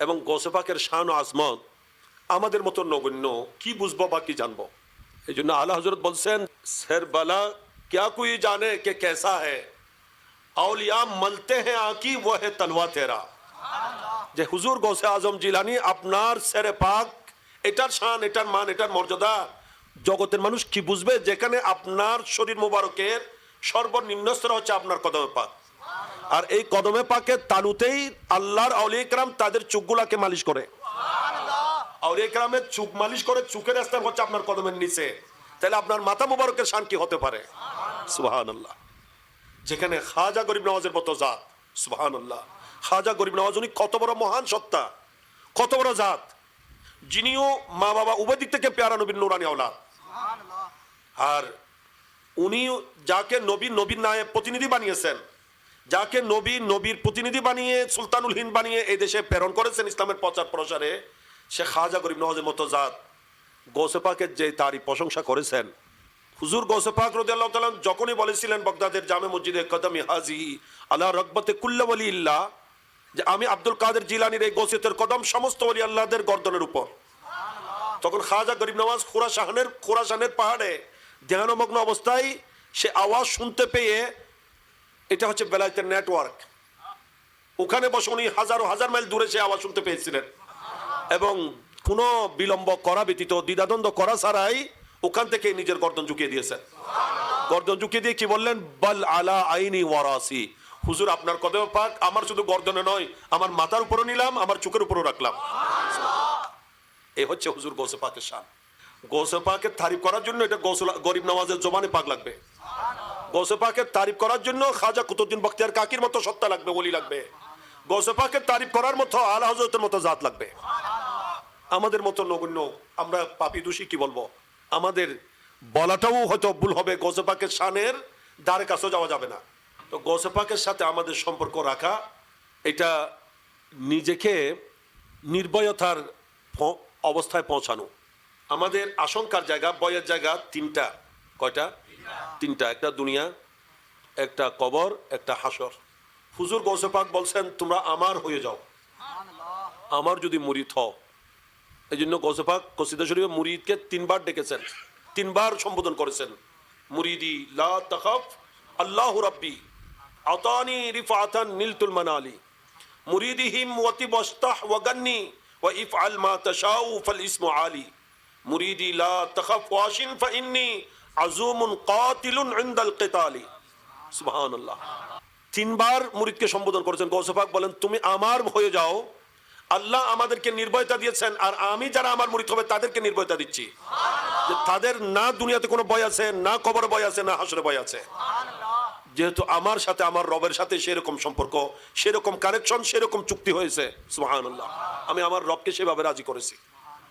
এবং গোসেফাকের শান ও আজমত আমাদের মতো নগণ্য কি বুঝবো বা কি জানবো এই জন্য আল্লাহ হজরত বলছেন সেরবালা क्या कोई जाने के कैसा है औलिया मलते हैं आकी वो है तलवा तेरा যে হুজুর গৌসে আজম জিলানি আপনার সেরে পাক এটার শান এটার মান এটার মর্যাদা জগতের মানুষ কি বুঝবে যেখানে আপনার শরীর মুবারকের সর্বনিম্ন স্তর হচ্ছে আপনার কদমে পাক আর এই কদমে পাকে তালুতেই আল্লাহর আউলিয়া ইকরাম তাদের চুকগুলাকে মালিশ করে। আউলিয়া ইকরামের চুক মালিশ করে চুকের স্থান হচ্ছে আপনার কদমের নিচে। তাহলে আপনার মাথা মুবারকের শান কি হতে পারে? সুবহান আল্লাহ যেখানে খাজা গরিব নওয়াজের মতো জাত। সুবহান আল্লাহ খাজা গরিব নওয়াজ উনি কত বড় মহান সত্তা কত বড় জাত। যিনিও মা বাবা উভয় দিক থেকে পেয়ারা নবীর নুরানি আওলাদ। আর উনি যাকে নবী নবীর নায়ে প্রতিনিধি বানিয়েছেন যাকে নবী, নবীর প্রতিনিধি বানিয়ে, সুলতানুল হিন্দ বানিয়ে এই দেশে প্রেরণ করেছেন ইসলামের প্রচার প্রসারে, সে খাজা গরিব নওয়াজের মতো জাত। গোসেপাকের যে তারই প্রশংসা করেছেন, হুজুর গোসেপাক রদিয়াল্লাহ তালাম যখনই বলেছিলেন বগদাদের জামে মসজিদে কদমি হাজি আল্লাহ রকবতে কুল্লাবলি ইল্লাহ যে আমি আব্দুল কাদের জিলানির এই গোসেতের কদম সমস্ত অলি আল্লাহদের গর্দনের উপর। তখন খাজা গরিব নওয়াজ খুরাসাহানের খুরাসানের পাহাড়ে ধ্যানমগ্ন অবস্থায় সে আওয়াজ শুনতে পেয়ে এটা হচ্ছে বেলায়েতের নেটওয়ার্ক। ওখানে বসে উনি হাজারো, হাজার মাইল দূরে সে আওয়াজ শুনতে পেয়েছিলেন। এবং কোনো বিলম্ব করা ব্যতীত, দ্বিধাদ্বন্দ্ব করা ছাড়াই ওখান থেকে নিজের গর্দন ঝুঁকিয়ে দিয়েছেন। গর্দন ঝুঁকিয়ে দিয়ে কি বললেন? বল আলা আইনি ওয়ারাসি। হুজুর, আপনার কদম পাক, আমার শুধু গর্দনে নয়, আমার মাথার উপরও নিলাম, আমার চোখের উপরও রাখলাম। এই হচ্ছে হুজুর গৌসে পাকের শান। গৌসে পাকের তারিফ করার জন্য এটা গৌসুল, গরিব নওয়াজের জবানে পাক লাগবে। গৌসে পাকের তারিফ করার জন্য খাজা কুতুদ্দিন বখতিয়ার কাকির মতো সত্তা লাগবে, বলি লাগবে। গৌসে পাকের তারিফ করার মতো আলা হজরতের মতো জাত লাগবে। আমাদের মতো নগণ্য, আমরা পাপি দোষী কি বলব? আমাদের বলাটাও হয়তো ভুল হবে, গোসেপাকের শানের দ্বারে কাছেও যাওয়া যাবে না। তো গোসেপাকের সাথে আমাদের সম্পর্ক রাখা, এটা নিজেকে নির্ভয়তার অবস্থায় পৌঁছানো। আমাদের আশঙ্কার জায়গা বয়ের জায়গা তিনটা। কয়টা? তিনটা, একটা দুনিয়া, একটা কবর, একটা হাসর। হুজুর গৌসেপাক বলছেন, তোমরা আমার হয়ে যাও। আমার যদি মুরিদ হও। এই জন্য গোসেফাক কসিদা মুরিদকে তিনবার ডেকেছেন। তিনবার সম্বোধন করেছেন। মুরিদি লা আল্লাহ রাব্বি, আতানি রিফাতান নিলতুল মানালি। ওয়াতি বস্তাহ ওয়াগান্নি ওয়া ইফআল মা তাশাউ ফাল ইসমু আলি। মুরিদি লা তাখাফ ওয়াশিন ফাইন্নি আজুমুন কাতিলুন ইনদাল কিতালি। সুবহানাল্লাহ। তিনবার মুরিদকে সম্বোধন করেছেন। গৌসফাক বলেন, তুমি আমার হয়ে যাও। আল্লাহ আমাদেরকে নির্ভয়তা দিয়েছেন আর আমি যারা আমার মুরিদ হবে তাদেরকে নির্ভয়তা দিচ্ছি। যে তাদের না দুনিয়াতে কোনো ভয় আছে, না কবরে ভয় আছে, না হাসরে ভয় আছে। যেহেতু আমার সাথে, আমার রবের সাথে সেরকম সম্পর্ক, সেরকম কানেকশন, সেরকম চুক্তি হয়েছে। সুবহানাল্লাহ। আমি আমার রবকে সেভাবে রাজি করেছি।